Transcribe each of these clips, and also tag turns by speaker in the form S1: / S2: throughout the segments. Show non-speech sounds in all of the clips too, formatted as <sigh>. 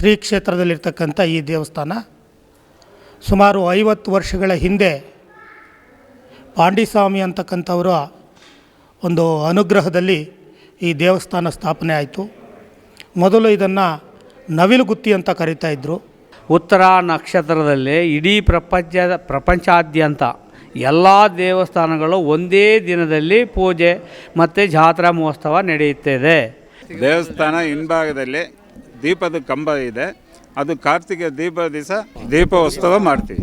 S1: ಶ್ರೀ ಕ್ಷೇತ್ರದಲ್ಲಿರ್ತಕ್ಕಂಥ ಈ ದೇವಸ್ಥಾನ ಸುಮಾರು ಐವತ್ತು ವರ್ಷಗಳ ಹಿಂದೆ ಪಾಂಡಿಸ್ವಾಮಿ ಅಂತಕ್ಕಂಥವರ ಒಂದು ಅನುಗ್ರಹದಲ್ಲಿ ಈ ದೇವಸ್ಥಾನ ಸ್ಥಾಪನೆ ಆಯಿತು. ಮೊದಲು ಇದನ್ನು ನವಿಲುಗುತ್ತಿ ಅಂತ ಕರೀತಾ ಇದ್ದರು
S2: ಉತ್ತರ ನಕ್ಷತ್ರದಲ್ಲಿ ಇಡೀ ಪ್ರಪಂಚದ ಪ್ರಪಂಚಾದ್ಯಂತ ಎಲ್ಲ ದೇವಸ್ಥಾನಗಳು ಒಂದೇ ದಿನದಲ್ಲಿ ಪೂಜೆ ಮತ್ತು ಜಾತ್ರಾ ಮಹೋತ್ಸವ ನಡೆಯುತ್ತಿದೆ.
S3: ದೇವಸ್ಥಾನ ಹಿಂಭಾಗದಲ್ಲಿ ದೀಪದ ಕಂಬ ಇದೆ. ಅದು ಕಾರ್ತಿಕ ದೀಪ ದಿವಸ ದೀಪೋತ್ಸವ ಮಾಡ್ತೀವಿ.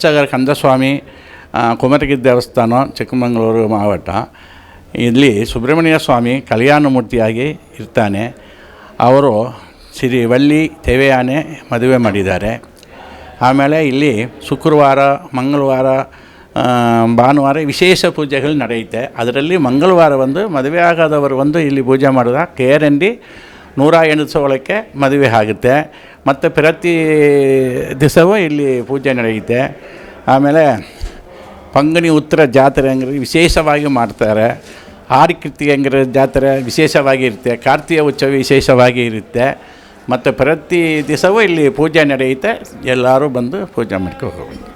S4: ಅರ್ಚಕರ ಕಂದಸ್ವಾಮಿ ಕುಮಟಗಿ ದೇವಸ್ಥಾನ, ಚಿಕ್ಕಮಗಳೂರು ಮಾವಟ ಇಲ್ಲಿ ಸುಬ್ರಹ್ಮಣ್ಯ ಸ್ವಾಮಿ ಕಲ್ಯಾಣಮೂರ್ತಿಯಾಗಿ ಇರ್ತಾನೆ. ಅವರು ಶ್ರೀ ವಳ್ಳಿ ತೆವೆಯಾನೆ ಮದುವೆ ಮಾಡಿದ್ದಾರೆ. ಆಮೇಲೆ ಇಲ್ಲಿ ಶುಕ್ರವಾರ, ಮಂಗಳವಾರ ಭಾನುವಾರ ವಿಶೇಷ ಪೂಜೆಗಳು ನಡೆಯುತ್ತೆ. ಅದರಲ್ಲಿ ಮಂಗಳವಾರ ಒಂದು, ಮದುವೆ ಆಗದವರು ಒಂದು ಇಲ್ಲಿ ಪೂಜೆ ಮಾಡಿದ? ಕೇರಂಡಿ ನೂರ ಎಣಿಸೋಳಕ್ಕೆ ಮದುವೆ ಆಗುತ್ತೆ. ಮತ್ತು ಪ್ರತಿ ದಿವಸವೂ ಇಲ್ಲಿ ಪೂಜೆ ನಡೆಯುತ್ತೆ. ಆಮೇಲೆ ಪಂಗಣಿ ಉತ್ತರ ಜಾತ್ರೆ ಅಂದರೆ ವಿಶೇಷವಾಗಿ ಮಾಡ್ತಾರೆ. ಆರಿಕೃತಿಗೆ ಅಂಗ್ರ ಜಾತ್ರೆ ವಿಶೇಷವಾಗಿ ಇರುತ್ತೆ. ಕಾರ್ತೀಯ ಉತ್ಸವ ವಿಶೇಷವಾಗಿ ಇರುತ್ತೆ. ಮತ್ತು ಪ್ರತಿ ದಿವಸವೂ ಇಲ್ಲಿ ಪೂಜೆ ನಡೆಯುತ್ತೆ. ಎಲ್ಲರೂ ಬಂದು ಪೂಜೆ ಮಾಡ್ಕೊಂಡು ಹೋಗ್ಬೋದು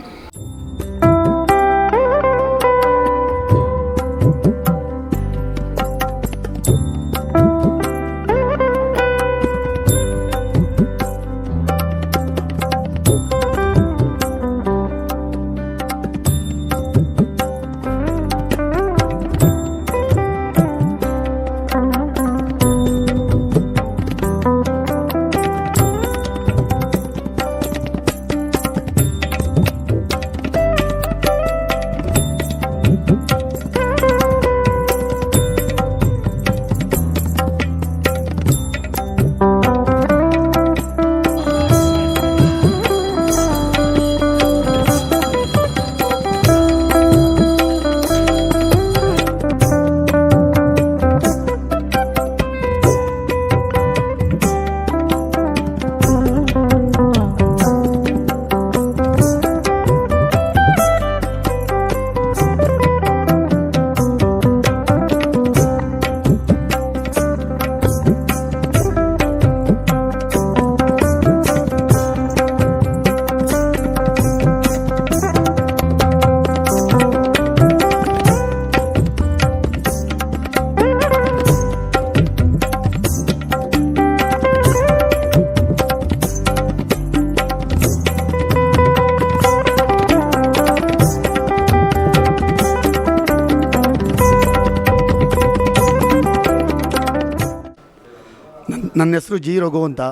S5: ನನ್ನ ಹೆಸರು ಜಿ ರಘು ಅಂತ.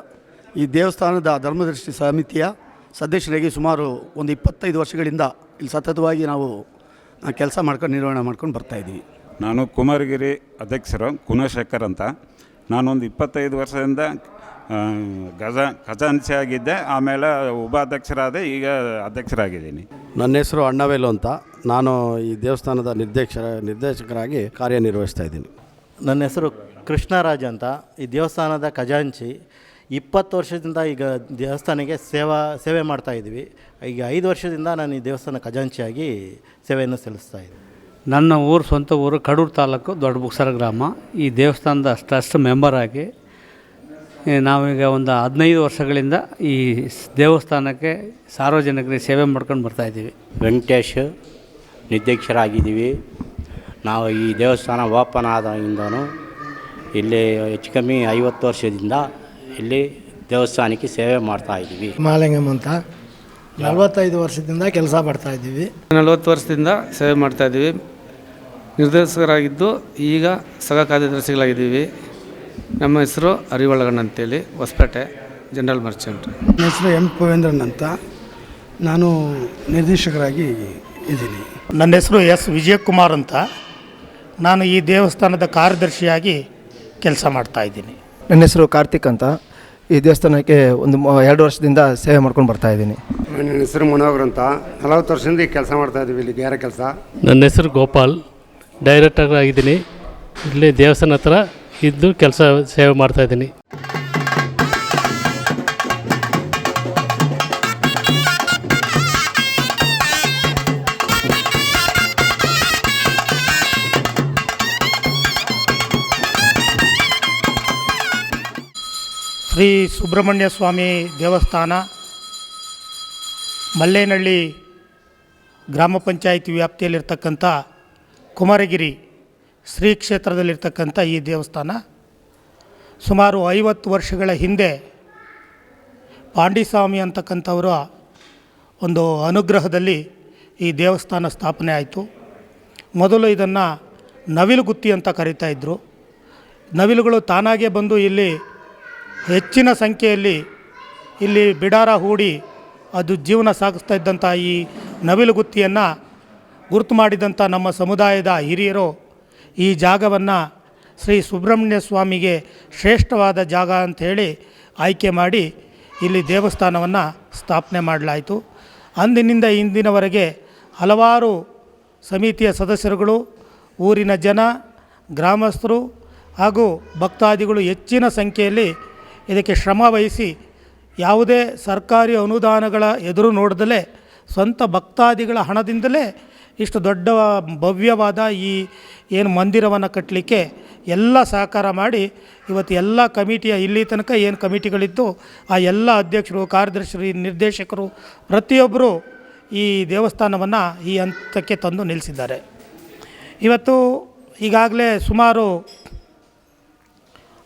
S5: ಈ ದೇವಸ್ಥಾನದ ಧರ್ಮದೃಷ್ಟಿ ಸಮಿತಿಯ ಸದಸ್ಯರಾಗಿ ಸುಮಾರು ಒಂದು ಇಪ್ಪತ್ತೈದು ವರ್ಷಗಳಿಂದ ಇಲ್ಲಿ ಸತತವಾಗಿ ನಾವು ಕೆಲಸ ಮಾಡ್ಕೊಂಡು ನಿರ್ವಹಣೆ ಮಾಡ್ಕೊಂಡು ಬರ್ತಾಯಿದ್ದೀವಿ
S3: ನಾನು ಕುಮಾರಗಿರಿ ಅಧ್ಯಕ್ಷರು ಕುಣಶೇಖರ್ ಅಂತ. ನಾನೊಂದು ಇಪ್ಪತ್ತೈದು ವರ್ಷದಿಂದ ಗಜ ಖಜಾನ್ಸಿ ಆಗಿದ್ದೆ. ಆಮೇಲೆ ಉಪಾಧ್ಯಕ್ಷರಾದೆ ಈಗ ಅಧ್ಯಕ್ಷರಾಗಿದ್ದೀನಿ.
S6: ನನ್ನ ಹೆಸರು ಅಣ್ಣವೇಲು ಅಂತ. ನಾನು ಈ ದೇವಸ್ಥಾನದ ನಿರ್ದೇಶ ನಿರ್ದೇಶಕರಾಗಿ ಕಾರ್ಯನಿರ್ವಹಿಸ್ತಾ ಇದ್ದೀನಿ.
S7: ನನ್ನ ಹೆಸರು ಕೃಷ್ಣರಾಜ್ ಅಂತ ಈ ದೇವಸ್ಥಾನದ ಖಜಾಂಚಿ ಇಪ್ಪತ್ತು ವರ್ಷದಿಂದ ಈಗ ದೇವಸ್ಥಾನಕ್ಕೆ ಸೇವಾ ಸೇವೆ ಮಾಡ್ತಾ ಇದ್ದೀವಿ. ಈಗ ಐದು ವರ್ಷದಿಂದ ನಾನು ಈ ದೇವಸ್ಥಾನ ಖಜಾಂಚಿಯಾಗಿ ಸೇವೆಯನ್ನು ಸಲ್ಲಿಸ್ತಾ ಇದ್ದೀನಿ.
S2: ನನ್ನ ಊರು ಸ್ವಂತ ಊರು ಕಡೂರು ತಾಲೂಕು ದೊಡ್ಡ ಬುಕ್ಸರ ಗ್ರಾಮ. ಈ ದೇವಸ್ಥಾನದ ಟ್ರಸ್ಟ್ ಮೆಂಬರ್ ಆಗಿ ಈ ನಾವೀಗ ಒಂದು ಹದಿನೈದು ವರ್ಷಗಳಿಂದ ಈ ಸ್- ದೇವಸ್ಥಾನಕ್ಕೆ ಸಾರ್ವಜನಿಕರಿಗೆ ಸೇವೆ ಮಾಡ್ಕೊಂಡು ಬರ್ತಾಯಿದ್ದೀವಿ
S8: ವೆಂಕಟೇಶ್ ನಿರ್ದೇಶರಾಗಿದ್ದೀವಿ ನಾವು ಈ ದೇವಸ್ಥಾನ ಓಪನ್ ಆದಾಗಿಂದನೂ ಇಲ್ಲಿ ಹೆಚ್ಚು ಕಮ್ಮಿ ಐವತ್ತು ವರ್ಷದಿಂದ ಇಲ್ಲಿ ದೇವಸ್ಥಾನಕ್ಕೆ ಸೇವೆ ಮಾಡ್ತಾ ಇದ್ದೀವಿ.
S9: ಮಾಲಿಂಗಮ್ ಅಂತ. ನಲವತ್ತೈದು ವರ್ಷದಿಂದ ಕೆಲಸ ಮಾಡ್ತಾ ಇದ್ದೀವಿ.
S10: ನಲವತ್ತು ವರ್ಷದಿಂದ ಸೇವೆ ಮಾಡ್ತಾ ಇದ್ದೀವಿ. ನಿರ್ದೇಶಕರಾಗಿದ್ದು ಈಗ ಸಹ ಕಾರ್ಯದರ್ಶಿಗಳಾಗಿದ್ದೀವಿ. ನಮ್ಮ ಹೆಸರು ಅರಿವಳಗಣ್ಣ ಅಂತೇಳಿ ಹೊಸಪೇಟೆ ಜನರಲ್ ಮರ್ಚೆಂಟ್.
S9: ನನ್ನ ಹೆಸರು ಎಂ ಪವೇಂದ್ರನ್ ಅಂತ. ನಾನು ನಿರ್ದೇಶಕರಾಗಿ ಇದ್ದೀನಿ.
S1: ನನ್ನ ಹೆಸರು ಎಸ್ ವಿಜಯಕುಮಾರ್ ಅಂತ. ನಾನು ಈ ದೇವಸ್ಥಾನದ ಕಾರ್ಯದರ್ಶಿಯಾಗಿ ಕೆಲಸ ಮಾಡ್ತಾ ಇದ್ದೀನಿ.
S11: ನನ್ನ ಹೆಸರು ಕಾರ್ತಿಕ್ ಅಂತ. ಈ ದೇವಸ್ಥಾನಕ್ಕೆ ಒಂದು ಮ- ಎರಡು ವರ್ಷದಿಂದ ಸೇವೆ ಮಾಡ್ಕೊಂಡು ಬರ್ತಾ ಇದ್ದೀನಿ.
S12: ನನ್ನ ಹೆಸರು ಮನೋಹರ್ ಅಂತ. ನಲವತ್ತು ವರ್ಷದಿಂದ ಈ ಕೆಲಸ ಮಾಡ್ತಾ ಇದ್ದೀವಿ ಇಲ್ಲಿ ಗೇರ ಕೆಲಸ.
S13: ನನ್ನ ಹೆಸರು ಗೋಪಾಲ್. ಡೈರೆಕ್ಟರ್ ಆಗಿದ್ದೀನಿ. ಇಲ್ಲಿ ದೇವಸ್ಥಾನ ಹತ್ರ ಇದ್ದು ಕೆಲಸ ಸೇವೆ ಮಾಡ್ತಾಯಿದ್ದೀನಿ
S1: ಶ್ರೀ ಸುಬ್ರಹ್ಮಣ್ಯ ಸ್ವಾಮಿ ದೇವಸ್ಥಾನ ಮಲ್ಲೇನಹಳ್ಳಿ ಗ್ರಾಮ ಪಂಚಾಯಿತಿ ವ್ಯಾಪ್ತಿಯಲ್ಲಿರ್ತಕ್ಕಂಥ ಕುಮಾರಗಿರಿ ಶ್ರೀ ಕ್ಷೇತ್ರದಲ್ಲಿರ್ತಕ್ಕಂಥ ಈ ದೇವಸ್ಥಾನ. ಸುಮಾರು ಐವತ್ತು ವರ್ಷಗಳ ಹಿಂದೆ ಪಾಂಡಿಸ್ವಾಮಿ ಅಂತಕ್ಕಂಥವರ ಒಂದು ಅನುಗ್ರಹದಲ್ಲಿ ಈ ದೇವಸ್ಥಾನ ಸ್ಥಾಪನೆ ಆಯಿತು. ಮೊದಲು ಇದನ್ನು ನವಿಲುಗುತ್ತಿ ಅಂತ ಕರೀತಾ ಇದ್ದರು ನವಿಲುಗಳು ತಾನಾಗೇ ಬಂದು ಇಲ್ಲಿ ಹೆಚ್ಚಿನ ಸಂಖ್ಯೆಯಲ್ಲಿ ಇಲ್ಲಿ ಬಿಡಾರ ಹೂಡಿ ಅದು ಜೀವನ ಸಾಗಿಸ್ತಾ ಇದ್ದಂಥ ಈ ನವಿಲುಗುತ್ತಿಯನ್ನು ಗುರುತು ಮಾಡಿದಂಥ ನಮ್ಮ ಸಮುದಾಯದ ಹಿರಿಯರು ಈ ಜಾಗವನ್ನು ಶ್ರೀ ಸುಬ್ರಹ್ಮಣ್ಯ ಸ್ವಾಮಿಗೆ ಶ್ರೇಷ್ಠವಾದ ಜಾಗ ಅಂಥೇಳಿ ಆಯ್ಕೆ ಮಾಡಿ ಇಲ್ಲಿ ದೇವಸ್ಥಾನವನ್ನು ಸ್ಥಾಪನೆ ಮಾಡಲಾಯಿತು. ಅಂದಿನಿಂದ ಇಂದಿನವರೆಗೆ ಹಲವಾರು ಸಮಿತಿಯ ಸದಸ್ಯರುಗಳು, ಊರಿನ ಜನ, ಗ್ರಾಮಸ್ಥರು ಹಾಗೂ ಭಕ್ತಾದಿಗಳು ಹೆಚ್ಚಿನ ಸಂಖ್ಯೆಯಲ್ಲಿ ಇದಕ್ಕೆ ಶ್ರಮ ವಹಿಸಿ ಯಾವುದೇ ಸರ್ಕಾರಿ ಅನುದಾನಗಳ ಎದುರು ನೋಡದಲೇ ಸ್ವಂತ ಭಕ್ತಾದಿಗಳ ಹಣದಿಂದಲೇ ಇಷ್ಟು ದೊಡ್ಡ ಭವ್ಯವಾದ ಈ ಏನು ಮಂದಿರವನ್ನು ಕಟ್ಟಲಿಕ್ಕೆ ಎಲ್ಲ ಸಹಕಾರ ಮಾಡಿ ಇವತ್ತು ಎಲ್ಲ ಕಮಿಟಿಯ ಇಲ್ಲಿ ತನಕ ಏನು ಕಮಿಟಿಗಳಿತ್ತು ಆ ಎಲ್ಲ ಅಧ್ಯಕ್ಷರು, ಕಾರ್ಯದರ್ಶಿ, ನಿರ್ದೇಶಕರು ಪ್ರತಿಯೊಬ್ಬರು ಈ ದೇವಸ್ಥಾನವನ್ನು ಈ ಹಂತಕ್ಕೆ ತಂದು ನಿಲ್ಲಿಸಿದ್ದಾರೆ. ಇವತ್ತು ಈಗಾಗಲೇ ಸುಮಾರು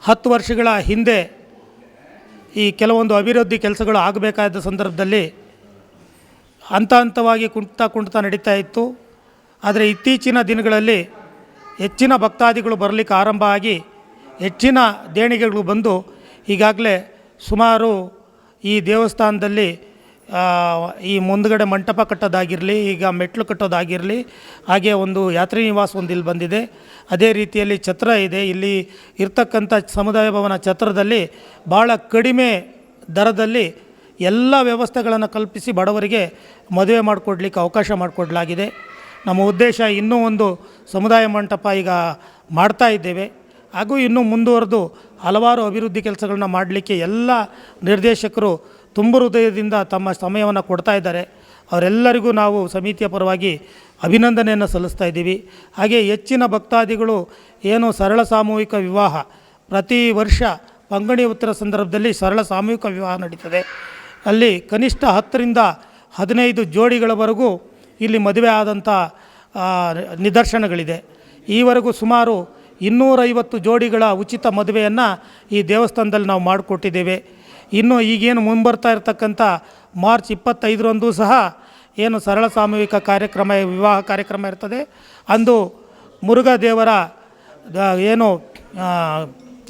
S1: ಹತ್ತು ವರ್ಷಗಳ ಹಿಂದೆ ಈ ಕೆಲವೊಂದು ಅಭಿವೃದ್ಧಿ ಕೆಲಸಗಳು ಆಗಬೇಕಾದ ಸಂದರ್ಭದಲ್ಲಿ ಹಂತ ಹಂತವಾಗಿ ಕುಣ್ತಾ ಕುಂಟ್ತಾ ನಡೀತಾ ಇತ್ತು. ಆದರೆ ಇತ್ತೀಚಿನ ದಿನಗಳಲ್ಲಿ ಹೆಚ್ಚಿನ ಭಕ್ತಾದಿಗಳು ಬರಲಿಕ್ಕೆ ಆರಂಭ ಆಗಿ ಹೆಚ್ಚಿನ ದೇಣಿಗೆಗಳು ಬಂದು ಈಗಾಗಲೇ ಸುಮಾರು ಈ ದೇವಸ್ಥಾನದಲ್ಲಿ ಈ ಮುಂದ್ಗಡೆ ಮಂಟಪ ಕಟ್ಟೋದಾಗಿರಲಿ, ಈಗ ಮೆಟ್ಲು ಕಟ್ಟೋದಾಗಿರಲಿ, ಹಾಗೆ ಒಂದು ಯಾತ್ರಿ ನಿವಾಸ ಒಂದು ಇಲ್ಲಿ ಬಂದಿದೆ. ಅದೇ ರೀತಿಯಲ್ಲಿ ಛತ್ರ ಇದೆ. ಇಲ್ಲಿ ಇರ್ತಕ್ಕಂಥ ಸಮುದಾಯ ಭವನ ಛತ್ರದಲ್ಲಿ ಭಾಳ ಕಡಿಮೆ ದರದಲ್ಲಿ ಎಲ್ಲ ವ್ಯವಸ್ಥೆಗಳನ್ನು ಕಲ್ಪಿಸಿ ಬಡವರಿಗೆ ಮದುವೆ ಮಾಡಿಕೊಡ್ಲಿಕ್ಕೆ ಅವಕಾಶ ಮಾಡಿಕೊಡ್ಲಾಗಿದೆ. ನಮ್ಮ ಉದ್ದೇಶ ಇನ್ನೂ ಒಂದು ಸಮುದಾಯ ಮಂಟಪ ಈಗ ಮಾಡ್ತಾ ಇದ್ದೇವೆ. ಹಾಗೂ ಇನ್ನೂ ಮುಂದುವರೆದು ಹಲವಾರು ಅಭಿವೃದ್ಧಿ ಕೆಲಸಗಳನ್ನ ಮಾಡಲಿಕ್ಕೆ ಎಲ್ಲ ನಿರ್ದೇಶಕರು ತುಂಬ ಹೃದಯದಿಂದ ತಮ್ಮ ಸಮಯವನ್ನು ಕೊಡ್ತಾ ಇದ್ದಾರೆ. ಅವರೆಲ್ಲರಿಗೂ ನಾವು ಸಮಿತಿಯ ಪರವಾಗಿ ಅಭಿನಂದನೆಯನ್ನು ಸಲ್ಲಿಸ್ತಾ ಇದ್ದೀವಿ. ಹಾಗೆ ಹೆಚ್ಚಿನ ಭಕ್ತಾದಿಗಳು ಏನು ಸರಳ ಸಾಮೂಹಿಕ ವಿವಾಹ, ಪ್ರತಿ ವರ್ಷ ಪಂಗಡಿ ಉತ್ತರ ಸಂದರ್ಭದಲ್ಲಿ ಸರಳ ಸಾಮೂಹಿಕ ವಿವಾಹ ನಡೀತದೆ. ಅಲ್ಲಿ ಕನಿಷ್ಠ ಹತ್ತರಿಂದ ಹದಿನೈದು ಜೋಡಿಗಳವರೆಗೂ ಇಲ್ಲಿ ಮದುವೆ ಆದಂಥ ನಿದರ್ಶನಗಳಿದೆ. ಈವರೆಗೂ ಸುಮಾರು ಇನ್ನೂರೈವತ್ತು ಜೋಡಿಗಳ ಉಚಿತ ಮದುವೆಯನ್ನು ಈ ದೇವಸ್ಥಾನದಲ್ಲಿ ನಾವು ಮಾಡಿಕೊಟ್ಟಿದ್ದೇವೆ. ಇನ್ನು ಈಗೇನು ಮುಂಬರ್ತಾ ಇರತಕ್ಕಂಥ ಮಾರ್ಚ್ ಇಪ್ಪತ್ತೈದರಂದು ಸಹ ಏನು ಸರಳ ಸಾಮೂಹಿಕ ಕಾರ್ಯಕ್ರಮ, ವಿವಾಹ ಕಾರ್ಯಕ್ರಮ ಇರ್ತದೆ. ಅಂದು ಮುರುಘಾ ದೇವರ ದ- ಏನು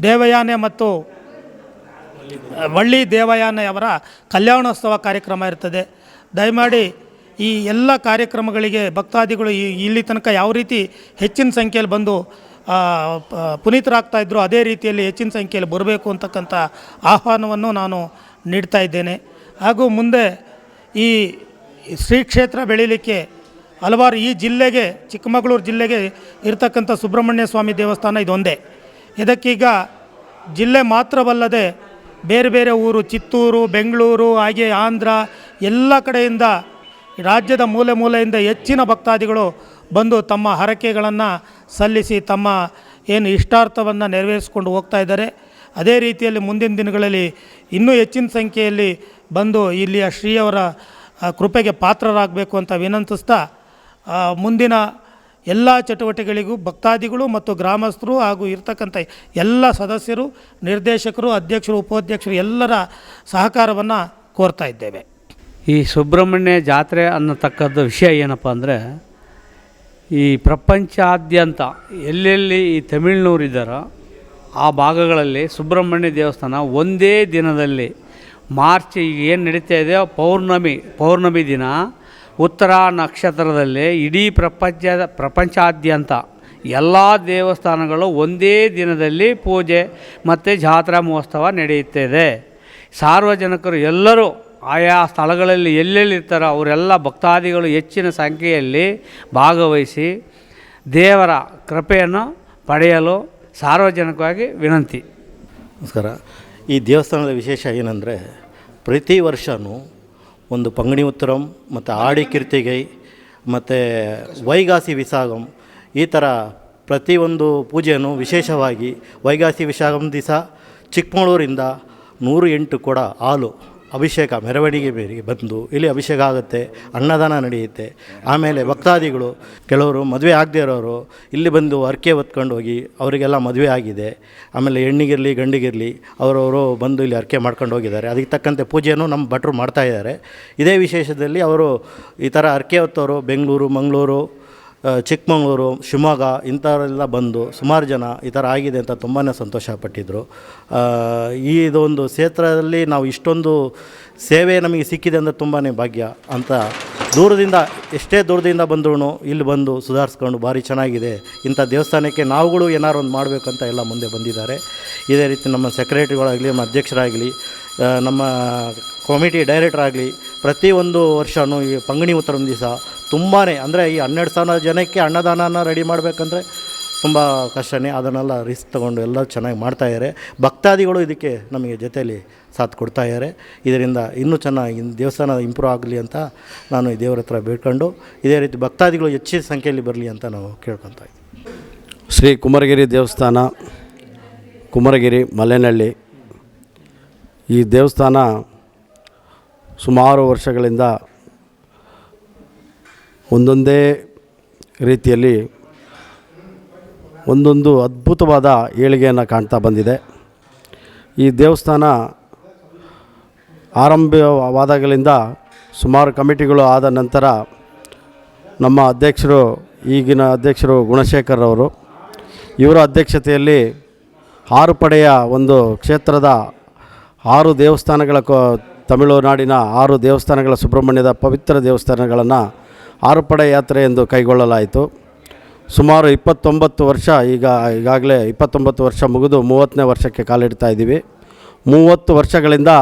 S1: ದೇವಯಾನೆ ಮತ್ತು ವಳ್ಳಿ ದೇವಯಾನೆಯವರ ಕಲ್ಯಾಣೋತ್ಸವ ಕಾರ್ಯಕ್ರಮ ಇರ್ತದೆ. ದಯಮಾಡಿ ಈ ಎಲ್ಲ ಕಾರ್ಯಕ್ರಮಗಳಿಗೆ ಭಕ್ತಾದಿಗಳು ಇಲ್ಲಿ ತನಕ ಯಾವ ರೀತಿ ಹೆಚ್ಚಿನ ಸಂಖ್ಯೆಯಲ್ಲಿ ಬಂದು ಪುನೀತರಾಗ್ತಾ ಇದ್ರು, ಅದೇ ರೀತಿಯಲ್ಲಿ ಹೆಚ್ಚಿನ ಸಂಖ್ಯೆಯಲ್ಲಿ ಬರಬೇಕು ಅಂತಕ್ಕಂಥ ಆಹ್ವಾನವನ್ನು ನಾನು ನೀಡ್ತಾ ಇದ್ದೇನೆ. ಹಾಗೂ ಮುಂದೆ ಈ ಶ್ರೀ ಕ್ಷೇತ್ರ ಬೆಳೀಲಿಕ್ಕೆ ಹಲವಾರು ಈ ಜಿಲ್ಲೆಗೆ, ಚಿಕ್ಕಮಗಳೂರು ಜಿಲ್ಲೆಗೆ ಇರತಕ್ಕಂಥ ಸುಬ್ರಹ್ಮಣ್ಯ ಸ್ವಾಮಿ ದೇವಸ್ಥಾನ ಇದೊಂದೇ. ಇದಕ್ಕೀಗ ಜಿಲ್ಲೆ ಮಾತ್ರವಲ್ಲದೆ ಬೇರೆ ಬೇರೆ ಊರು, ಚಿತ್ತೂರು, ಬೆಂಗಳೂರು, ಹಾಗೆ ಆಂಧ್ರ, ಎಲ್ಲ ಕಡೆಯಿಂದ ರಾಜ್ಯದ ಮೂಲೆ ಮೂಲೆಯಿಂದ ಹೆಚ್ಚಿನ ಭಕ್ತಾದಿಗಳು ಬಂದು ತಮ್ಮ ಹರಕೆಗಳನ್ನು ಸಲ್ಲಿಸಿ ತಮ್ಮ ಏನು ಇಷ್ಟಾರ್ಥವನ್ನು ನೆರವೇರಿಸ್ಕೊಂಡು ಹೋಗ್ತಾ ಇದ್ದಾರೆ. ಅದೇ ರೀತಿಯಲ್ಲಿ ಮುಂದಿನ ದಿನಗಳಲ್ಲಿ ಇನ್ನೂ ಹೆಚ್ಚಿನ ಸಂಖ್ಯೆಯಲ್ಲಿ ಬಂದು ಇಲ್ಲಿಯ ಶ್ರೀಯವರ ಕೃಪೆಗೆ ಪಾತ್ರರಾಗಬೇಕು ಅಂತ ವಿನಂತಿಸ್ತಾ ಮುಂದಿನ ಎಲ್ಲ ಚಟುವಟಿಕೆಗಳಿಗೂ ಭಕ್ತಾದಿಗಳು ಮತ್ತು ಗ್ರಾಮಸ್ಥರು ಹಾಗೂ ಇರತಕ್ಕಂಥ ಎಲ್ಲ ಸದಸ್ಯರು, ನಿರ್ದೇಶಕರು, ಅಧ್ಯಕ್ಷರು, ಉಪಾಧ್ಯಕ್ಷರು ಎಲ್ಲರ ಸಹಕಾರವನ್ನು ಕೋರ್ತಾ ಇದ್ದೇವೆ.
S2: ಈ ಸುಬ್ರಹ್ಮಣ್ಯ ಜಾತ್ರೆ ಅನ್ನತಕ್ಕದ್ದು ವಿಷಯ ಏನಪ್ಪ ಅಂದರೆ, ಈ ಪ್ರಪಂಚಾದ್ಯಂತ ಎಲ್ಲೆಲ್ಲಿ ಈ ತಮಿಳ್ನೂರಿದ್ದಾರೋ ಆ ಭಾಗಗಳಲ್ಲಿ ಸುಬ್ರಹ್ಮಣ್ಯ ದೇವಸ್ಥಾನ ಒಂದೇ ದಿನದಲ್ಲಿ ಮಾರ್ಚ್ ಈಗ ಏನು ನಡೀತಾ ಇದೆ ಪೌರ್ಣಮಿ ಪೌರ್ಣಮಿ ದಿನ ಉತ್ತರ ನಕ್ಷತ್ರದಲ್ಲಿ ಇಡೀ ಪ್ರಪಂಚದ ಪ್ರಪಂಚಾದ್ಯಂತ ಎಲ್ಲ ದೇವಸ್ಥಾನಗಳು ಒಂದೇ ದಿನದಲ್ಲಿ ಪೂಜೆ ಮತ್ತು ಜಾತ್ರಾ ಮಹೋತ್ಸವ ನಡೆಯುತ್ತಿದೆ ಸಾರ್ವಜನಿಕರು ಎಲ್ಲರೂ ಆಯಾ ಸ್ಥಳಗಳಲ್ಲಿ ಎಲ್ಲೆಲ್ಲಿರ್ತಾರೋ ಅವರೆಲ್ಲ ಭಕ್ತಾದಿಗಳು ಹೆಚ್ಚಿನ ಸಂಖ್ಯೆಯಲ್ಲಿ ಭಾಗವಹಿಸಿ ದೇವರ ಕೃಪೆಯನ್ನು ಪಡೆಯಲು ಸಾರ್ವಜನಿಕವಾಗಿ ವಿನಂತಿ.
S7: ನಮಸ್ಕಾರ. ಈ ದೇವಸ್ಥಾನದ ವಿಶೇಷ ಏನಂದರೆ ಪ್ರತಿ ವರ್ಷವೂ ಒಂದು ಪಂಗಣಿ ಉತ್ತರಂ ಮತ್ತು ಆಡಿ ಕೀರ್ತಿಗೈ ಮತ್ತು ವೈಗಾಸಿ ವಿಸಾಗಂ ಈ ಥರ ಪ್ರತಿಯೊಂದು ಪೂಜೆಯನ್ನು ವಿಶೇಷವಾಗಿ ವೈಗಾಸಿ ವಿಸಾಗಂ ದಿವಸ ಚಿಕ್ಕಮಗಳೂರಿಂದ ನೂರು ಎಂಟು ಕೊಡ ಹಾಲು ಅಭಿಷೇಕ ಮೆರವಣಿಗೆ ಬೇರೆ ಬಂದು ಇಲ್ಲಿ ಅಭಿಷೇಕ ಆಗುತ್ತೆ, ಅನ್ನದಾನ ನಡೆಯುತ್ತೆ. ಆಮೇಲೆ ಭಕ್ತಾದಿಗಳು, ಕೆಲವರು ಮದುವೆ ಆಗದೇ ಇರೋರು, ಇಲ್ಲಿ ಬಂದು ಹರಕೆ ಹೊತ್ಕೊಂಡು ಹೋಗಿ ಅವರಿಗೆಲ್ಲ ಮದುವೆ ಆಗಿದೆ. ಆಮೇಲೆ ಹೆಣ್ಣಿಗಿರಲಿ, ಗಂಡಿಗಿರಲಿ, ಅವರವರು ಬಂದು ಇಲ್ಲಿ ಹರಕೆ ಮಾಡ್ಕೊಂಡು ಹೋಗಿದ್ದಾರೆ. ಅದಕ್ಕೆ ತಕ್ಕಂತೆ ಪೂಜೆಯನ್ನು ನಮ್ಮ ಭಟ್ರು ಮಾಡ್ತಾ ಇದ್ದಾರೆ. ಇದೇ ವಿಶೇಷದಲ್ಲಿ ಅವರು ಈ ಥರ ಹರಕೆ ಹೊತ್ತವರು ಬೆಂಗಳೂರು, ಮಂಗಳೂರು ಚಿಕ್ಕಮಗಳೂರು, ಶಿವಮೊಗ್ಗ ಇಂಥವರೆಲ್ಲ ಬಂದು ಸುಮಾರು ಜನ ಈ ಥರ ಆಗಿದೆ ಅಂತ ತುಂಬಾ ಸಂತೋಷಪಟ್ಟಿದ್ದರು ಈ ಇದೊಂದು ಕ್ಷೇತ್ರದಲ್ಲಿ ನಾವು ಇಷ್ಟೊಂದು ಸೇವೆ ನಮಗೆ ಸಿಕ್ಕಿದೆ ಅಂದರೆ ತುಂಬಾ ಭಾಗ್ಯ ಅಂತ ದೂರದಿಂದ, ಎಷ್ಟೇ ದೂರದಿಂದ ಬಂದ್ರೂ ಇಲ್ಲಿ ಬಂದು ಸುಧಾರಿಸ್ಕೊಂಡು ಭಾರಿ ಚೆನ್ನಾಗಿದೆ. ಇಂಥ ದೇವಸ್ಥಾನಕ್ಕೆ ನಾವುಗಳು ಏನಾರು ಒಂದು ಮಾಡಬೇಕಂತ ಎಲ್ಲ ಮುಂದೆ ಬಂದಿದ್ದಾರೆ. ಇದೇ ರೀತಿ ನಮ್ಮ ಸೆಕ್ರೆಟರಿಗಳಾಗಲಿ ನಮ್ಮ ಅಧ್ಯಕ್ಷರಾಗಲಿ ನಮ್ಮ ಕಮಿಟಿ ಡೈರೆಕ್ಟರ್ ಆಗಲಿ ಪ್ರತಿಯೊಂದು ವರ್ಷವೂ ಈ ಪಂಗಣಿ ಉತ್ತರ ದಿವಸ ತುಂಬಾ ಅಂದರೆ ಈ ಹನ್ನೆರಡು ಸಾವಿರ ಜನಕ್ಕೆ ಅನ್ನದಾನನ ರೆಡಿ ಮಾಡಬೇಕಂದ್ರೆ ತುಂಬ ಕಷ್ಟನೇ. ಅದನ್ನೆಲ್ಲ ರಿಸ್ಕ್ ತೊಗೊಂಡು ಎಲ್ಲ ಚೆನ್ನಾಗಿ ಮಾಡ್ತಾಯಿದ್ದಾರೆ ಭಕ್ತಾದಿಗಳು ಇದಕ್ಕೆ ನಮಗೆ ಜೊತೆಯಲ್ಲಿ ಸಾಥ್ ಕೊಡ್ತಾಯಿದ್ದಾರೆ ಇದರಿಂದ ಇನ್ನೂ ಚೆನ್ನಾಗಿ ದೇವಸ್ಥಾನ ಇಂಪ್ರೂವ್ ಆಗಲಿ ಅಂತ ನಾನು ಈ ದೇವರ ಹತ್ರ ಬೇಡ್ಕೊಂಡು, ಇದೇ ರೀತಿ ಭಕ್ತಾದಿಗಳು ಹೆಚ್ಚಿನ ಸಂಖ್ಯೆಯಲ್ಲಿ ಬರಲಿ ಅಂತ ನಾವು ಕೇಳ್ಕೊತಾ ಇದ್ದೀವಿ.
S6: ಶ್ರೀ ಕುಮರಗಿರಿ ದೇವಸ್ಥಾನ, ಕುಮರಗಿರಿ ಮಲೆನಹಳ್ಳಿ ಈ ದೇವಸ್ಥಾನ ಸುಮಾರು ವರ್ಷಗಳಿಂದ ಒಂದೊಂದೇ ರೀತಿಯಲ್ಲಿ ಒಂದೊಂದು ಅದ್ಭುತವಾದ ಏಳಿಗೆಯನ್ನು ಕಾಣ್ತಾ ಬಂದಿದೆ. ಈ ದೇವಸ್ಥಾನ ಆರಂಭವಾದಾಗಲಿಂದ ಸುಮಾರು ಕಮಿಟಿಗಳು ಆದ ನಂತರ ನಮ್ಮ ಅಧ್ಯಕ್ಷರು, ಈಗಿನ ಅಧ್ಯಕ್ಷರು ಗುಣಶೇಖರ್ ಅವರು ಇವರ ಅಧ್ಯಕ್ಷತೆಯಲ್ಲಿ ಆರು ಪಡೆಯ ಒಂದು ಕ್ಷೇತ್ರದ ಆರು ದೇವಸ್ಥಾನಗಳ ತಮಿಳುನಾಡಿನ ಆರು ದೇವಸ್ಥಾನಗಳ ಸುಬ್ರಹ್ಮಣ್ಯದ ಪವಿತ್ರ ದೇವಸ್ಥಾನಗಳನ್ನು ಆರು ಪಡೆ ಯಾತ್ರೆ ಎಂದು ಕೈಗೊಳ್ಳಲಾಯಿತು. ಸುಮಾರು ಇಪ್ಪತ್ತೊಂಬತ್ತು ವರ್ಷ ಈಗ, ಈಗಾಗಲೇ ಇಪ್ಪತ್ತೊಂಬತ್ತು ವರ್ಷ ಮುಗಿದು ಮೂವತ್ತನೇ ವರ್ಷಕ್ಕೆ ಕಾಲಿಡ್ತಾ ಇದ್ದೀವಿ. ಮೂವತ್ತು ವರ್ಷಗಳಿಂದ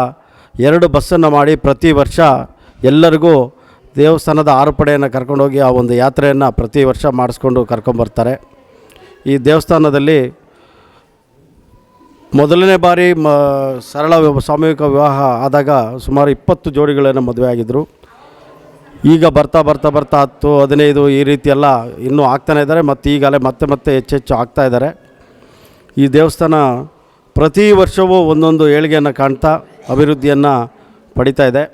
S6: ಎರಡು ಬಸ್ಸನ್ನು ಮಾಡಿ ಪ್ರತಿ ವರ್ಷ ಎಲ್ಲರಿಗೂ ದೇವಸ್ಥಾನದ ಆರು ಪಡೆಯನ್ನು ಕರ್ಕೊಂಡೋಗಿ ಆ ಒಂದು ಯಾತ್ರೆಯನ್ನು ಪ್ರತಿ ವರ್ಷ ಮಾಡಿಸ್ಕೊಂಡು ಕರ್ಕೊಂಬರ್ತಾರೆ. ಈ ದೇವಸ್ಥಾನದಲ್ಲಿ ಮೊದಲನೇ ಬಾರಿ, ಮ, ಸರಳ ಸಾಮೂಹಿಕ ವಿವಾಹ ಆದಾಗ ಸುಮಾರು ಇಪ್ಪತ್ತು ಜೋಡಿಗಳನ್ನು ಮದುವೆ ಆಗಿದ್ದರು ಈಗ ಬರ್ತಾ ಬರ್ತಾ ಬರ್ತಾ ಹತ್ತು, ಹದಿನೈದು ಈ ರೀತಿ ಎಲ್ಲ ಇನ್ನೂ ಆಗ್ತಾನೆ ಇದ್ದಾರೆ ಮತ್ತು ಈಗಲೇ ಮತ್ತೆ ಮತ್ತೆ ಹೆಚ್ಚೆಚ್ಚು ಆಗ್ತಾ ಇದ್ದಾರೆ. ಈ ದೇವಸ್ಥಾನ ಪ್ರತಿ ವರ್ಷವೂ ಒಂದೊಂದು ಏಳಿಗೆಯನ್ನು ಕಾಣ್ತಾ ಅಭಿವೃದ್ಧಿಯನ್ನು ಪಡಿತಾ ಇದೆ.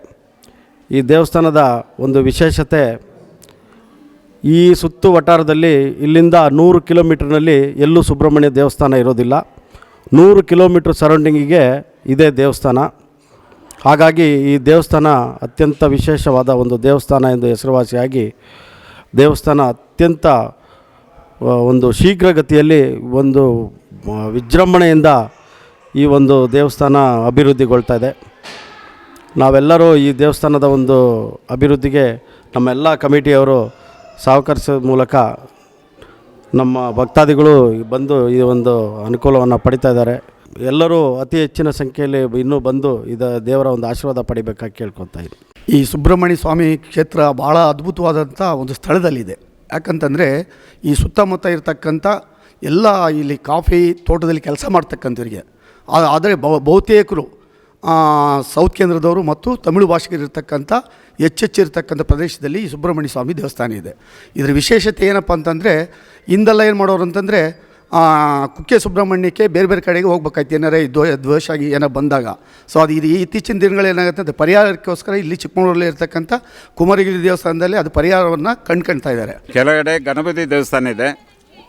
S6: ಈ ದೇವಸ್ಥಾನದ ಒಂದು ವಿಶೇಷತೆ, ಈ ಸುತ್ತು ವಟಾರದಲ್ಲಿ ಇಲ್ಲಿಂದ ನೂರು ಕಿಲೋಮೀಟ್ರ್ನಲ್ಲಿ ಎಲ್ಲೂ ಸುಬ್ರಹ್ಮಣ್ಯ ದೇವಸ್ಥಾನ ಇರೋದಿಲ್ಲ. ನೂರು ಕಿಲೋಮೀಟ್ರ್ ಸರೌಂಡಿಂಗಿಗೆ ಇದೇ ದೇವಸ್ಥಾನ. ಹಾಗಾಗಿ ಈ ದೇವಸ್ಥಾನ ಅತ್ಯಂತ ವಿಶೇಷವಾದ ಒಂದು ದೇವಸ್ಥಾನ ಎಂದು ಹೆಸರುವಾಸಿಯಾಗಿ ದೇವಸ್ಥಾನ ಅತ್ಯಂತ ಒಂದು ಶೀಘ್ರಗತಿಯಲ್ಲಿ ಒಂದು ವಿಜೃಂಭಣೆಯಿಂದ ಈ ಒಂದು ದೇವಸ್ಥಾನ ಅಭಿವೃದ್ಧಿಗೊಳ್ತಾ ಇದೆ. ನಾವೆಲ್ಲರೂ ಈ ದೇವಸ್ಥಾನದ ಒಂದು ಅಭಿವೃದ್ಧಿಗೆ ನಮ್ಮೆಲ್ಲ ಕಮಿಟಿಯವರು ಸಹಕರಿಸೋದ ಮೂಲಕ ನಮ್ಮ ಭಕ್ತಾದಿಗಳು ಬಂದು ಈ ಒಂದು ಅನುಕೂಲವನ್ನು ಪಡಿತಾ ಇದ್ದಾರೆ. ಎಲ್ಲರೂ ಅತಿ ಹೆಚ್ಚಿನ ಸಂಖ್ಯೆಯಲ್ಲಿ ಇನ್ನೂ ಬಂದು ಇದ ದೇವರ ಒಂದು ಆಶೀರ್ವಾದ ಪಡಿಬೇಕಾಗಿ ಕೇಳ್ಕೊತಾ ಇದ್ದೀನಿ.
S5: ಈ ಸುಬ್ರಹ್ಮಣ್ಯ ಸ್ವಾಮಿ ಕ್ಷೇತ್ರ ಭಾಳ ಅದ್ಭುತವಾದಂಥ ಒಂದು ಸ್ಥಳದಲ್ಲಿದೆ. ಯಾಕಂತಂದರೆ ಈ ಸುತ್ತಮುತ್ತ ಇರತಕ್ಕಂಥ ಎಲ್ಲ ಇಲ್ಲಿ ಕಾಫಿ ತೋಟದಲ್ಲಿ ಕೆಲಸ ಮಾಡ್ತಕ್ಕಂಥವ್ರಿಗೆ. ಆದರೆ ಬಹು- ಬಹುತೇಕರು ಸೌತ್ ಕೇಂದ್ರದವರು ಮತ್ತು ತಮಿಳು ಭಾಷಿಗರಿರ್ತಕ್ಕಂಥ ಹೆಚ್ಚೆಚ್ಚಿರ್ತಕ್ಕಂಥ ಪ್ರದೇಶದಲ್ಲಿ ಈ ಸುಬ್ರಹ್ಮಣ್ಯ ಸ್ವಾಮಿ ದೇವಸ್ಥಾನ ಇದೆ. ಇದರ ವಿಶೇಷತೆ ಏನಪ್ಪ ಅಂತಂದರೆ ಹಿಂದೆಲ್ಲ ಏನು ಮಾಡೋರು ಅಂತಂದರೆ ಕುಕ್ಕೆ ಸುಬ್ರಹ್ಮಣ್ಯಕ್ಕೆ ಬೇರೆ ಬೇರೆ ಕಡೆಗೆ ಹೋಗ್ಬೇಕಾಯ್ತು. ಏನಾರೇ ದ್ವ, ದ್ವೇಷ ಆಗಿ ಏನೋ ಬಂದಾಗ. ಸೊ ಅದು ಇದು ಇತ್ತೀಚಿನ ದಿನಗಳೇನಾಗುತ್ತೆ ಅಂತ ಪರಿಹಾರಕ್ಕೋಸ್ಕರ ಇಲ್ಲಿ ಚಿಕ್ಕಮಗಳೂರಲ್ಲಿ ಇರ್ತಕ್ಕಂಥ ಕುಮಾರಗಿರಿ ದೇವಸ್ಥಾನದಲ್ಲಿ ಅದು ಪರಿಹಾರವನ್ನು ಕಂಡ್ಕೊಳ್ತಾ ಇದ್ದಾರೆ.
S3: ಕೆಳಗಡೆ ಗಣಪತಿ ದೇವಸ್ಥಾನ ಇದೆ.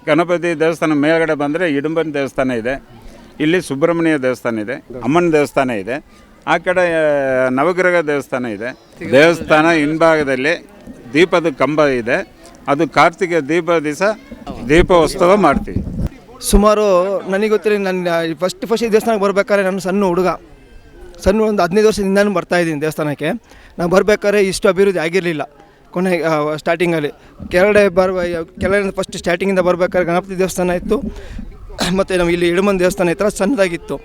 S3: ಗಣಪತಿ ದೇವಸ್ಥಾನ ಮೇಲ್ಗಡೆ ಬಂದರೆ ಇಡುಂಬನ ದೇವಸ್ಥಾನ ಇದೆ. ಇಲ್ಲಿ ಸುಬ್ರಹ್ಮಣ್ಯ ದೇವಸ್ಥಾನ ಇದೆ, ಅಮ್ಮನ ದೇವಸ್ಥಾನ ಇದೆ, ಆ ಕಡೆ ನವಗ್ರಹ ದೇವಸ್ಥಾನ ಇದೆ. ದೇವಸ್ಥಾನ ಹಿಂಭಾಗದಲ್ಲಿ ದೀಪದ ಕಂಬ ಇದೆ. ಅದು ಕಾರ್ತಿಕ ದೀಪ ದಿವಸ ದೀಪೋತ್ಸವ ಮಾಡ್ತೀವಿ.
S11: ಸುಮಾರು ನನಗೆ ಗೊತ್ತಿಲ್ಲ, ನನ್ನ ಫಸ್ಟ್ ಫಸ್ಟ್ ದೇವಸ್ಥಾನಕ್ಕೆ ಬರಬೇಕಾದ್ರೆ ನಾನು ಸಣ್ಣ ಹುಡುಗ. ಸಣ್ಣ ಒಂದು ಹದಿನೈದು ವರ್ಷದಿಂದನೂ ಬರ್ತಾಯಿದ್ದೀನಿ ದೇವಸ್ಥಾನಕ್ಕೆ. ನಾನು ಬರಬೇಕಾದ್ರೆ ಇಷ್ಟು ಅಭಿವೃದ್ಧಿ ಆಗಿರಲಿಲ್ಲ ಕೊನೆ ಸ್ಟಾರ್ಟಿಂಗಲ್ಲಿ ಕೆಳಗಡೆ ಬರುವ, ಕೆಳಗಡೆ ಫಸ್ಟ್ ಸ್ಟಾರ್ಟಿಂಗಿಂದ ಬರಬೇಕಾದ್ರೆ ಗಣಪತಿ ದೇವಸ್ಥಾನ ಇತ್ತು. <coughs> ಮತ್ತು ನಮ್ಮ ಇಲ್ಲಿ ಇಡಮನ್ ದೇವಸ್ಥಾನ ಈ ಥರ ಸಣ್ಣದಾಗಿತ್ತು.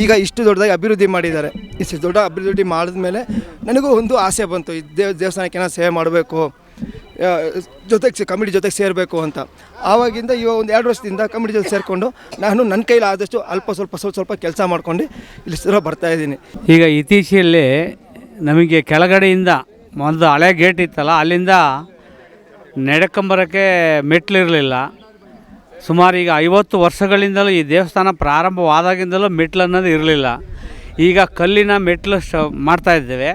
S11: ಈಗ ಇಷ್ಟು ದೊಡ್ಡದಾಗಿ ಅಭಿವೃದ್ಧಿ ಮಾಡಿದ್ದಾರೆ. ಇಷ್ಟು ದೊಡ್ಡ ಅಭಿವೃದ್ಧಿ ಮಾಡಿದ್ಮೇಲೆ ನನಗೂ ಒಂದು ಆಸೆ ಬಂತು, ಈ ದೇವ, ದೇವಸ್ಥಾನಕ್ಕೆ ಏನೋ ಸೇವೆ ಮಾಡಬೇಕು ಜೊತೆಗೆ ಕಮಿಟಿ ಜೊತೆಗೆ ಸೇರಬೇಕು ಅಂತ. ಆವಾಗಿಂದ ಇವಾಗ ಒಂದು ಎರಡು ವರ್ಷದಿಂದ ಕಮಿಟಿ ಜೊತೆ ಸೇರಿಕೊಂಡು ನಾನು ನನ್ನ ಕೈಲಿ ಆದಷ್ಟು ಅಲ್ಪ ಸ್ವಲ್ಪ ಸ್ವಲ್ಪ ಸ್ವಲ್ಪ ಕೆಲಸ ಮಾಡ್ಕೊಂಡು ಇಲ್ಲಿ ಸ್ಥಿರ ಬರ್ತಾಯಿದ್ದೀನಿ
S2: ಈಗ ಇತ್ತೀಚೆಯಲ್ಲಿ ನಮಗೆ ಕೆಳಗಡೆಯಿಂದ ಒಂದು ಹಳೆ ಗೇಟ್ ಇತ್ತಲ್ಲ, ಅಲ್ಲಿಂದ ನಡ್ಕೊಂಬರೋಕ್ಕೆ ಮೆಟ್ಲಿರಲಿಲ್ಲ ಸುಮಾರು ಈಗ ಐವತ್ತು ವರ್ಷಗಳಿಂದಲೂ ಈ ದೇವಸ್ಥಾನ ಪ್ರಾರಂಭವಾದಾಗಿಂದಲೂ ಮೆಟ್ಲು ಅನ್ನೋದು ಇರಲಿಲ್ಲ. ಈಗ ಕಲ್ಲಿನ ಮೆಟ್ಲು ಶ ಮಾಡ್ತಾ ಇದ್ದೇವೆ.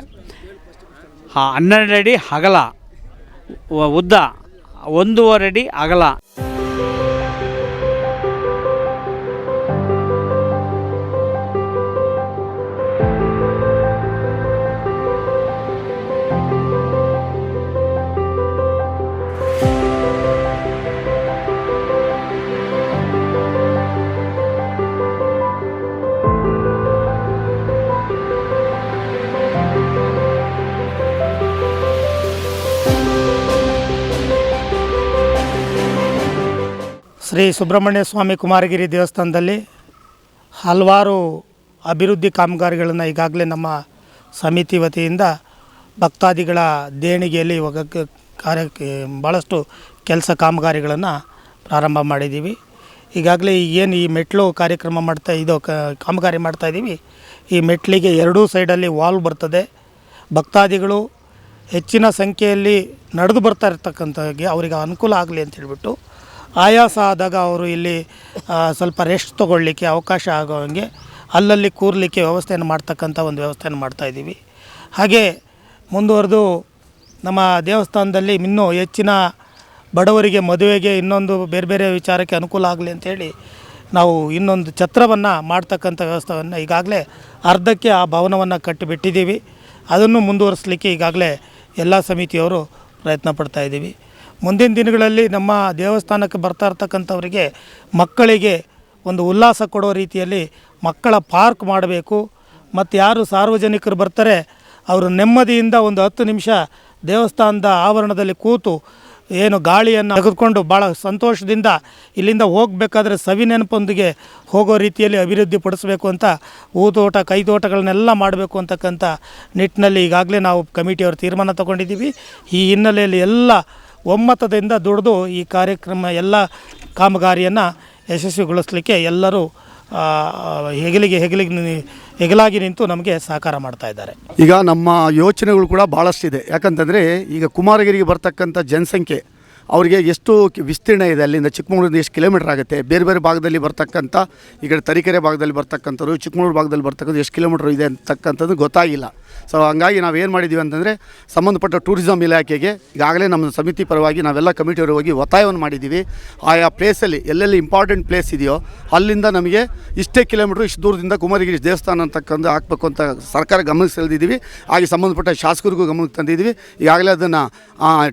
S2: ಆ ಹನ್ನೆರಡು ಅಡಿ ಅಗಲ ಉದ್ದ, ಒಂದೂವರೆ ಅಡಿ ಅಗಲ.
S1: ಶ್ರೀ ಸುಬ್ರಹ್ಮಣ್ಯ ಸ್ವಾಮಿ ಕುಮಾರಗಿರಿ ದೇವಸ್ಥಾನದಲ್ಲಿ ಹಲವಾರು ಅಭಿವೃದ್ಧಿ ಕಾಮಗಾರಿಗಳನ್ನು ಈಗಾಗಲೇ ನಮ್ಮ ಸಮಿತಿ ವತಿಯಿಂದ ಭಕ್ತಾದಿಗಳ ದೇಣಿಗೆಯಲ್ಲಿ ಇವಾಗ ಕಾರ್ಯಕ್ಕೆ ಭಾಳಷ್ಟು ಕೆಲಸ ಕಾಮಗಾರಿಗಳನ್ನು ಪ್ರಾರಂಭ ಮಾಡಿದ್ದೀವಿ. ಈಗಾಗಲೇ ಏನು ಈ ಮೆಟ್ಲು ಕಾರ್ಯಕ್ರಮ ಮಾಡ್ತಾ ಇದು ಕಾಮಗಾರಿ ಮಾಡ್ತಾ ಇದ್ದೀವಿ. ಈ ಮೆಟ್ಲಿಗೆ ಎರಡೂ ಸೈಡಲ್ಲಿ ವಾಲ್ ಬರ್ತದೆ. ಭಕ್ತಾದಿಗಳು ಹೆಚ್ಚಿನ ಸಂಖ್ಯೆಯಲ್ಲಿ ನಡೆದು ಬರ್ತಾ ಇರ್ತಕ್ಕಂಥ ಅವರಿಗೆ ಅನುಕೂಲ ಆಗಲಿ ಅಂತ ಹೇಳ್ಬಿಟ್ಟು ಆಯಾಸ ಆದಾಗ ಅವರು ಇಲ್ಲಿ ಸ್ವಲ್ಪ ರೆಸ್ಟ್ ತೊಗೊಳ್ಲಿಕ್ಕೆ ಅವಕಾಶ ಆಗೋ ಹಂಗೆ ಅಲ್ಲಲ್ಲಿ ಕೂರಲಿಕ್ಕೆ ವ್ಯವಸ್ಥೆಯನ್ನು ಮಾಡ್ತಕ್ಕಂಥ ಒಂದು ವ್ಯವಸ್ಥೆಯನ್ನು ಮಾಡ್ತಾಯಿದ್ದೀವಿ ಹಾಗೆ ಮುಂದುವರೆದು ನಮ್ಮ ದೇವಸ್ಥಾನದಲ್ಲಿ ಇನ್ನೂ ಹೆಚ್ಚಿನ ಬಡವರಿಗೆ ಮದುವೆಗೆ ಇನ್ನೊಂದು ಬೇರೆ ಬೇರೆ ವಿಚಾರಕ್ಕೆ ಅನುಕೂಲ ಆಗಲಿ ಅಂತೇಳಿ ನಾವು ಇನ್ನೊಂದು ಛತ್ರವನ್ನು ಮಾಡ್ತಕ್ಕಂಥ ವ್ಯವಸ್ಥೆಯನ್ನು ಈಗಾಗಲೇ ಅರ್ಧಕ್ಕೆ ಆ ಭವನವನ್ನು ಕಟ್ಟಿಬಿಟ್ಟಿದ್ದೀವಿ. ಅದನ್ನು ಮುಂದುವರಿಸಲಿಕ್ಕೆ ಈಗಾಗಲೇ ಎಲ್ಲ ಸಮಿತಿಯವರು ಪ್ರಯತ್ನ ಪಡ್ತಾ ಇದ್ದೀವಿ. ಮುಂದಿನ ದಿನಗಳಲ್ಲಿ ನಮ್ಮ ದೇವಸ್ಥಾನಕ್ಕೆ ಬರ್ತಾ ಇರ್ತಕ್ಕಂಥವರಿಗೆ ಮಕ್ಕಳಿಗೆ ಒಂದು ಉಲ್ಲಾಸ ಕೊಡೋ ರೀತಿಯಲ್ಲಿ ಮಕ್ಕಳ ಪಾರ್ಕ್ ಮಾಡಬೇಕು. ಮತ್ತು ಯಾರು ಸಾರ್ವಜನಿಕರು ಬರ್ತಾರೆ, ಅವರು ನೆಮ್ಮದಿಯಿಂದ ಒಂದು ಹತ್ತು ನಿಮಿಷ ದೇವಸ್ಥಾನದ ಆವರಣದಲ್ಲಿ ಕೂತು ಏನು ಗಾಳಿಯನ್ನು ತೆಗೆದುಕೊಂಡು ಭಾಳ ಸಂತೋಷದಿಂದ ಇಲ್ಲಿಂದ ಹೋಗಬೇಕಾದ್ರೆ ಸವಿ ನೆನಪೊಂದಿಗೆ ಹೋಗೋ ರೀತಿಯಲ್ಲಿ ಅಭಿವೃದ್ಧಿ ಪಡಿಸಬೇಕು ಅಂತ ಹೂತೋಟ, ಕೈತೋಟಗಳನ್ನೆಲ್ಲ ಮಾಡಬೇಕು ಅಂತಕ್ಕಂಥ ನಿಟ್ಟಿನಲ್ಲಿ ಈಗಾಗಲೇ ನಾವು ಕಮಿಟಿಯವರು ತೀರ್ಮಾನ ತಗೊಂಡಿದ್ದೀವಿ. ಈ ಹಿನ್ನೆಲೆಯಲ್ಲಿ ಎಲ್ಲ ಒಮ್ಮತದಿಂದ ದುಡಿದು ಈ ಕಾರ್ಯಕ್ರಮ ಎಲ್ಲ ಕಾಮಗಾರಿಯನ್ನು ಯಶಸ್ವಿಗೊಳಿಸಲಿಕ್ಕೆ ಎಲ್ಲರೂ ಹೆಗಲಿಗೆ ಹೆಗಲಿಗೆ ಹೆಗಲಾಗಿ ನಿಂತು ನಮಗೆ ಸಹಕಾರ ಮಾಡ್ತಾ ಇದ್ದಾರೆ.
S5: ಈಗ ನಮ್ಮ ಯೋಚನೆಗಳು ಕೂಡ ಭಾಳಷ್ಟಿದೆ ಯಾಕಂತಂದರೆ ಈಗ ಕುಮಾರಗಿರಿಗೆ ಬರ್ತಕ್ಕಂಥ ಜನಸಂಖ್ಯೆ, ಅವರಿಗೆ ಎಷ್ಟು ವಿಸ್ತೀರ್ಣ ಇದೆ ಅಲ್ಲಿಂದ ಚಿಕ್ಕಮಗಳೂರಿಂದ ಎಷ್ಟು ಕಿಲೋಮೀಟರ್ ಆಗುತ್ತೆ? ಬೇರೆ ಬೇರೆ ಭಾಗದಲ್ಲಿ ಬರ್ತಕ್ಕಂಥ, ಈ ಕಡೆ ತರೀಕೆರೆ ಭಾಗದಲ್ಲಿ ಬರ್ತಕ್ಕಂಥವ್ರು, ಚಿಕ್ಕಮಗಳೂರು ಭಾಗದಲ್ಲಿ ಬರ್ತಕ್ಕಂಥ ಎಷ್ಟು ಕಿಲೋಮೀಟರ್ ಇದೆ ಅಂತಕ್ಕಂಥದ್ದು ಗೊತ್ತಾಗಿಲ್ಲ. ಸೊ ಹಂಗಾಗಿ ನಾವು ಏನು ಮಾಡಿದ್ದೀವಿ ಅಂತಂದರೆ, ಸಂಬಂಧಪಟ್ಟ ಟೂರಿಸಂ ಇಲಾಖೆಗೆ ಈಗಾಗಲೇ ನಮ್ಮ ಸಮಿತಿ ಪರವಾಗಿ ನಾವೆಲ್ಲ ಕಮಿಟಿಯವರು ಹೋಗಿ ಒತ್ತಾಯವನ್ನು ಮಾಡಿದ್ದೀವಿ ಆಯಾ ಪ್ಲೇಸಲ್ಲಿ ಎಲ್ಲೆಲ್ಲಿ ಇಂಪಾರ್ಟೆಂಟ್ ಪ್ಲೇಸ್ ಇದೆಯೋ ಅಲ್ಲಿಂದ ನಮಗೆ ಇಷ್ಟೇ ಕಿಲೋಮೀಟ್ರ್ ಇಷ್ಟು ದೂರದಿಂದ ಕುಮಾರಗಿರಿ ದೇವಸ್ಥಾನ ಅಂತಕ್ಕಂಥ ಹಾಕಬೇಕು ಅಂತ ಸರ್ಕಾರ ಗಮನಕ್ಕೆ ಸೆಳೆದಿದ್ದೀವಿ ಹಾಗೆ ಸಂಬಂಧಪಟ್ಟ ಶಾಸಕರಿಗೂ ಗಮನಕ್ಕೆ ತಂದಿದ್ದೀವಿ ಈಗಾಗಲೇ ಅದನ್ನು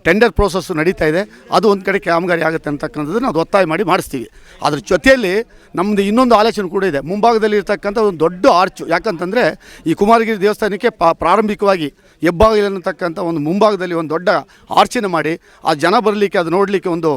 S5: ಟೆಂಡರ್ ಪ್ರೋಸೆಸ್ ನಡೀತಾ ಇದೆ. ಅದು ಒಂದು ಕಡೆ ಕಾಮಗಾರಿ ಆಗುತ್ತೆ ಅಂತಕ್ಕಂಥದ್ದನ್ನು ಅದು ಒತ್ತಾಯ ಮಾಡಿ ಮಾಡಿಸ್ತೀವಿ. ಅದ್ರ ಜೊತೆಯಲ್ಲಿ ನಮ್ಮದು ಇನ್ನೊಂದು ಆಲೋಚನೆ ಕೂಡ ಇದೆ. ಮುಂಭಾಗದಲ್ಲಿ ಇರ್ತಕ್ಕಂಥ ಒಂದು ದೊಡ್ಡ ಆರ್ಚು ಯಾಕಂತಂದರೆ ಈ ಕುಮಾರಗಿರಿ ದೇವಸ್ಥಾನಕ್ಕೆ ಪ್ರಾರಂಭಿಕವಾಗಿ ಹೆಬ್ಬಾಗಿಲು ಅನ್ನತಕ್ಕಂಥ ಒಂದು ಮುಂಭಾಗದಲ್ಲಿ ಒಂದು ದೊಡ್ಡ ಆರ್ಚನೆ ಮಾಡಿ ಆ ಜನ ಬರಲಿಕ್ಕೆ, ಅದು ನೋಡಲಿಕ್ಕೆ ಒಂದು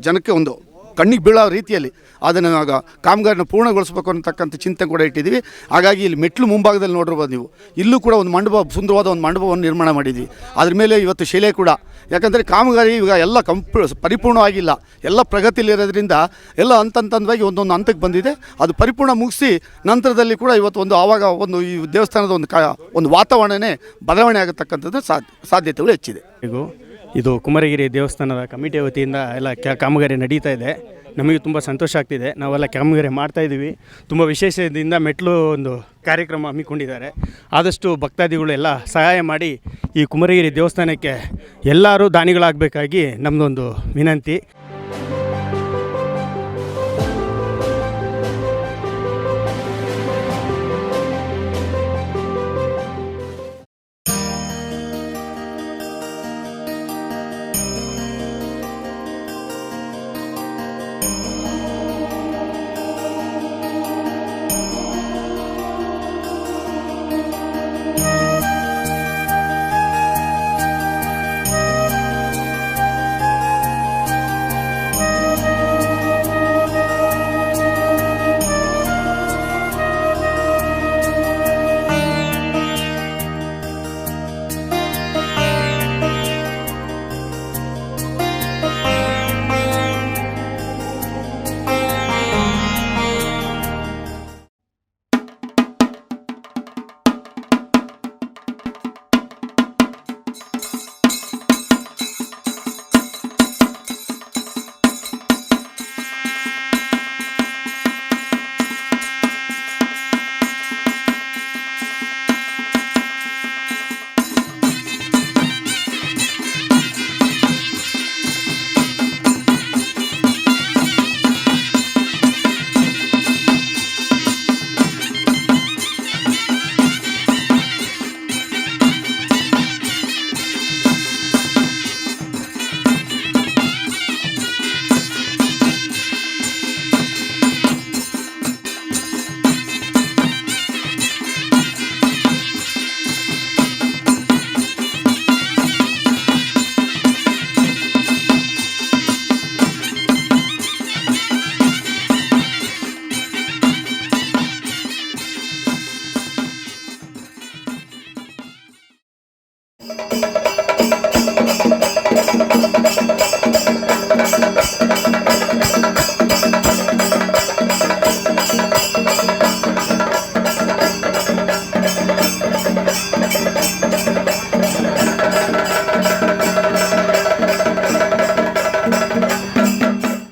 S5: ಜನಕ್ಕೆ ಒಂದು ಕಣ್ಣಿಗೆ ಬೀಳೋ ರೀತಿಯಲ್ಲಿ ಅದನ್ನು ಆಗ ಕಾಮಗಾರಿನ ಪೂರ್ಣಗೊಳಿಸಬೇಕು ಅನ್ನತಕ್ಕಂಥ ಚಿಂತನೆ ಕೂಡ ಇಟ್ಟಿದ್ದೀವಿ. ಹಾಗಾಗಿ ಇಲ್ಲಿ ಮೆಟ್ಲು ಮುಂಭಾಗದಲ್ಲಿ ನೋಡಿರ್ಬೋದು ನೀವು. ಇಲ್ಲೂ ಕೂಡ ಒಂದು ಮಂಡಪ, ಸುಂದರವಾದ ಒಂದು ಮಂಡಪವನ್ನು ನಿರ್ಮಾಣ ಮಾಡಿದ್ವಿ. ಅದ್ರ ಮೇಲೆ ಇವತ್ತು ಶಿಲೆ ಕೂಡ. ಯಾಕಂದರೆ ಕಾಮಗಾರಿ ಈಗ ಎಲ್ಲ ಕಂಪ್, ಪರಿಪೂರ್ಣವಾಗಿಲ್ಲ. ಎಲ್ಲ ಪ್ರಗತಿಯಲ್ಲಿರೋದ್ರಿಂದ ಎಲ್ಲ ಹಂತಂತವಾಗಿ ಒಂದೊಂದು ಹಂತಕ್ಕೆ ಬಂದಿದೆ. ಅದು ಪರಿಪೂರ್ಣ ಮುಗಿಸಿ ನಂತರದಲ್ಲಿ ಕೂಡ ಇವತ್ತು ಒಂದು ಆವಾಗ ಒಂದು ಈ ದೇವಸ್ಥಾನದ ಒಂದು ಕಾ, ಒಂದು ವಾತಾವರಣನೇ ಬದಲಾವಣೆ ಆಗತಕ್ಕಂಥದ್ದು ಸಾಧ್ಯ, ಸಾಧ್ಯತೆಗಳು ಹೆಚ್ಚಿದೆ.
S14: ಇದು ಕುಮಾರಗಿರಿ ದೇವಸ್ಥಾನದ ಕಮಿಟಿ ವತಿಯಿಂದ ಎಲ್ಲ ಕ್ಯಾ ಕಾಮಗಾರಿ ನಡೀತಾ ಇದೆ. ನಮಗೆ ತುಂಬ ಸಂತೋಷ ಆಗ್ತಿದೆ. ನಾವೆಲ್ಲ ಕಾಮಗಾರಿ ಮಾಡ್ತಾ ಇದ್ದೀವಿ. ತುಂಬ ವಿಶೇಷದಿಂದ ಮೆಟ್ಲು ಒಂದು ಕಾರ್ಯಕ್ರಮ ಹಮ್ಮಿಕೊಂಡಿದ್ದಾರೆ. ಆದಷ್ಟು ಭಕ್ತಾದಿಗಳು ಎಲ್ಲ ಸಹಾಯ ಮಾಡಿ ಈ ಕುಮಾರಗಿರಿ ದೇವಸ್ಥಾನಕ್ಕೆ ಎಲ್ಲರೂ ದಾನಿಗಳಾಗಬೇಕಾಗಿ ನಮ್ಮದೊಂದು ವಿನಂತಿ.